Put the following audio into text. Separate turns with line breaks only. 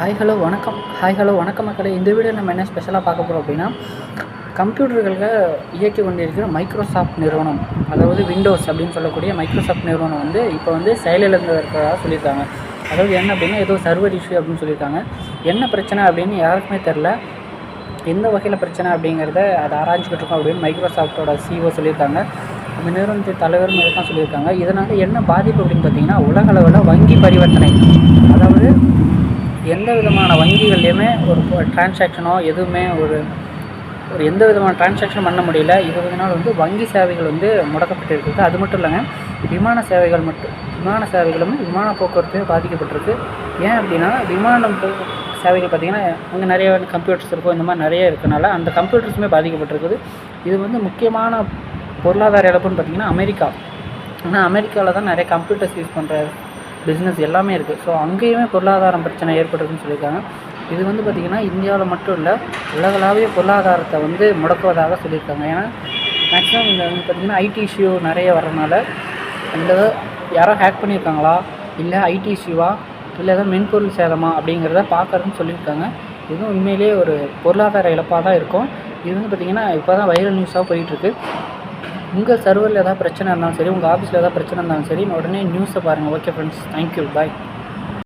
Hi hello வணக்கம். Hi hello வணக்கம் மக்களே. இந்த வீடியோ நம்ம என்ன ஸ்பெஷலாக பார்க்க போகிறோம் அப்படின்னா கம்ப்யூட்டர்களில் இயக்கி கொண்டிருக்கிற மைக்ரோசாஃப்ட் நிறுவனம் அதாவது விண்டோஸ் அப்படின்னு சொல்லக்கூடிய மைக்ரோசாஃப்ட் நிறுவனம் வந்து இப்போ வந்து செயலிழந்து இருக்கிறதா சொல்லியிருக்காங்க. அதாவது என்ன அப்படின்னா ஏதோ சர்வர் இஷ்யூ அப்படின்னு சொல்லியிருக்காங்க. என்ன பிரச்சனை அப்படின்னு யாருக்குமே தெரில எந்த வகையில் பிரச்சனை அப்படிங்கிறத அதை ஆராய்ச்சிக்கிட்டு இருக்கோம் அப்படின்னு மைக்ரோசாஃப்டோட சிஓ சொல்லியிருக்காங்க. அந்த நிறுவனத்தின் தலைவரும் இதை தான் சொல்லியிருக்காங்க. இதனால் என்ன பாதிப்பு அப்படின்னு பார்த்தீங்கன்னா உலக அளவில் வங்கி பரிவர்த்தனை அதாவது எந்த விதமான வங்கிகள்லையுமே ஒரு டிரான்சாக்ஷனோ எதுவுமே ஒரு ஒரு எந்த விதமான டிரான்சாக்ஷன் பண்ண முடியல. இருபது வந்து வங்கி சேவைகள் வந்து முடக்கப்பட்டிருக்கு அது மட்டும் இல்லைங்க விமான சேவைகள் மட்டும் விமான சேவைகளும் விமான போக்குவரத்துமே பாதிக்கப்பட்டிருக்கு. ஏன் அப்படின்னா விமானம் சேவைகள் பார்த்திங்கன்னா அங்கே நிறைய கம்ப்யூட்டர்ஸ் இருக்கும் இந்த மாதிரி நிறைய இருக்கனால அந்த கம்ப்யூட்டர்ஸுமே பாதிக்கப்பட்டிருக்குது. இது வந்து முக்கியமான பொருளாதார இழப்புன்னு பார்த்திங்கன்னா அமெரிக்கா. ஆனால் அமெரிக்காவில் தான் நிறைய கம்ப்யூட்டர்ஸ் யூஸ் பண்ணுற பிஸ்னஸ் எல்லாமே இருக்குது ஸோ அங்கேயுமே பொருளாதாரம் பிரச்சனை ஏற்படுதுன்னு சொல்லியிருக்காங்க. இது வந்து பார்த்திங்கன்னா இந்தியாவில் மட்டும் இல்லை உலகளாவிய பொருளாதாரத்தை வந்து முடக்குவதாக சொல்லியிருக்காங்க. ஏன்னா மேக்ஸிமம் இந்த வந்து பார்த்திங்கன்னா ஐடி இஷ்யூ நிறைய வரனால அந்த யாரோ ஹேக் பண்ணியிருக்காங்களா? இல்லை ஐடி இஷ்யூவா இல்லை ஏதோ மென்பொருள் சேதமா? அப்படிங்கிறத பார்க்கறதுன்னு சொல்லியிருக்காங்க. இதுவும் உண்மையிலேயே ஒரு பொருளாதார இழப்பாக தான் இருக்கும். இது வந்து பார்த்திங்கன்னா இப்போ தான் வைரல் நியூஸாக போயிட்டுருக்கு உங்கள் சர்வரில் ஏதாவது பிரச்சனை இருந்தாலும் சரி உங்கள் ஆஃபீஸில் ஏதாவது பிரச்சனை இருந்தாலும் சரி உடனே நியூஸை பாருங்கள் ஓகே ஃப்ரெண்ட்ஸ் தேங்க்யூ பாய்